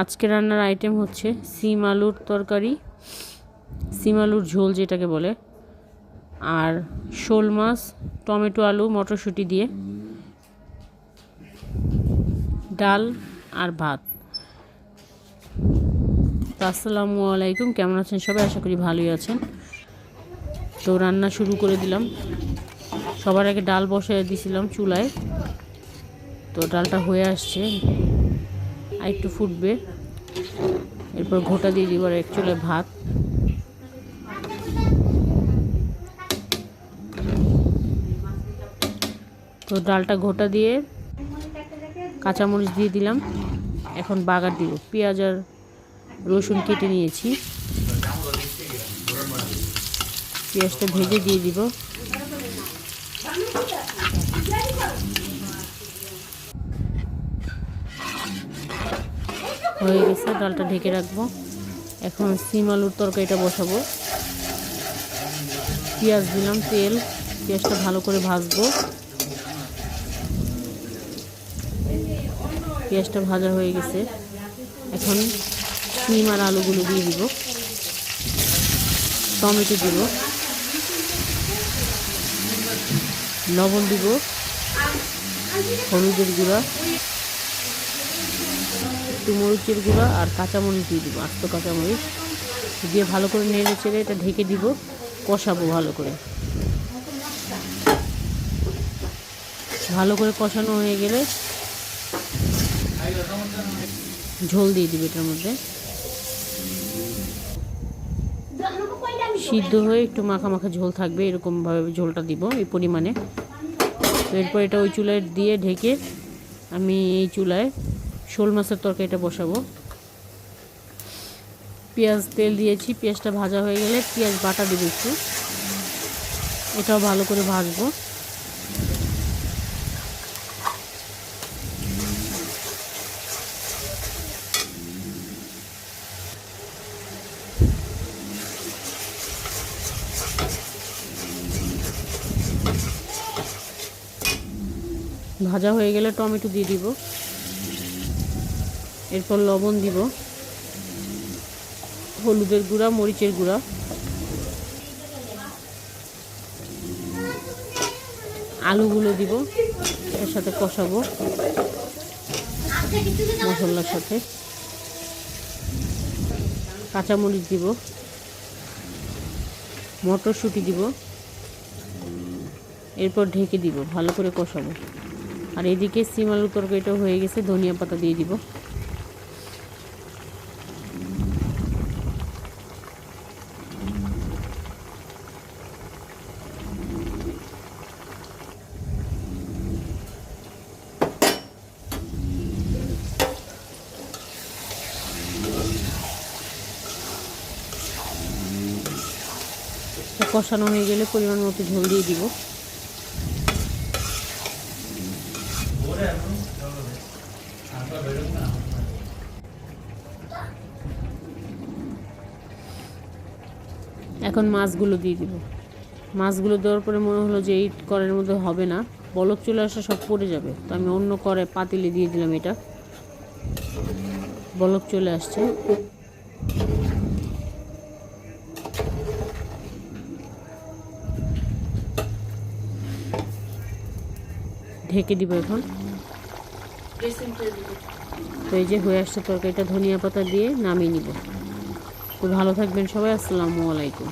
আজকে রান্নার আইটেম হচ্ছে সিম আলুর তরকারি, সিম আলুর ঝোল যেটাকে বলে, আর শোল মাছ, টমেটো আলু, মটরশুঁটি দিয়ে, ডাল আর ভাত। আসসালামু আলাইকুম, কেমন আছেন সবাই? আশা করি ভালোই আছেন। তো রান্না শুরু করে দিলাম। সবার আগে ডাল বসিয়ে দিয়েছিলাম চুলায়। তো ডালটা হয়ে আসছে। আর একটু ফুটবে। এরপর ঘোটা দিয়ে দিব আর এক চুলে ভাত। তো ডালটা ঘোটা দিয়ে কাঁচামরিচ দিয়ে দিলাম। এখন বাগার দিব। পেঁয়াজ আর রসুন কেটে নিয়েছি। পেঁয়াজটা ভেজে দিয়ে দিব। হয়ে গেছে, ডালটা ঢেকে রাখব। এখন সিম আলুর তরকারিটা বসাবো। পেঁয়াজ দিলাম, তেল, পেঁয়াজটা ভালো করে ভাজবো। পেঁয়াজটা ভাজা হয়ে গেছে। এখন সিম আর আলুগুলো দিয়ে দিব। টমেটো দিব। লবণ দিব। হলুদের গুঁড়া। একটু মরিচের গুঁড়া আর কাঁচামরিচ দিয়ে দিব, আস্ত কাঁচামরিচ। দিয়ে ভালো করে নেড়ে চেড়ে এটা ঢেকে দিব, কষাবো ভালো করে। ভালো করে কষানো হয়ে গেলে ঝোল দিয়ে দিবে এটার মধ্যে। সিদ্ধ হয়ে একটু মাখা মাখা ঝোল থাকবে, এরকমভাবে ঝোলটা দিব এই পরিমাণে। তো এরপর এটা ওই চুলায় দিয়ে ঢেকে আমি এই চুলায় শোল মাছের তরকারিটা বসাবো। পেঁয়াজ তেল দিয়েছি, পেঁয়াজটা ভাজা হয়ে গেলে পেঁয়াজ বাটা দেবো একটু। এটাও ভালো করে ভাজবো। ভাজা হয়ে গেলে টমেটো দিয়ে দিব। এরপর লবণ দিব। হলুদের গুঁড়া, মরিচের গুঁড়া। আলুগুলো দিব, এর সাথে কষাবো মশলার সাথে। কাঁচামরিচ দিব। মটরশুঁটি দিব। এরপর ঢেকে দিব, ভালো করে কষাবো। আর এদিকে সিম আলুর তরকারিটা হয়ে গেছে, ধনিয়া পাতা দিয়ে দিব। কষানো হয়ে গেলে পরিমাণ মতো ঝোল দিয়ে দিব। এখন মাছগুলো দিয়ে দিব। মাছগুলো দেওয়ার পরে মনে হলো যে এই করের মধ্যে হবে না। বলক চলে আসা সব পড়ে যাবে। তো আমি অন্য করে পাতিলে দিয়ে দিলাম এটা। বলক চলে আসছে। ঢেকে দিব এখন। তো এই যে হয়ে আসছে তরকারিটা, ধনিয়া পাতা দিয়ে নামিয়ে নিব। তো ভালো থাকবেন সবাই, আসসালামু আলাইকুম।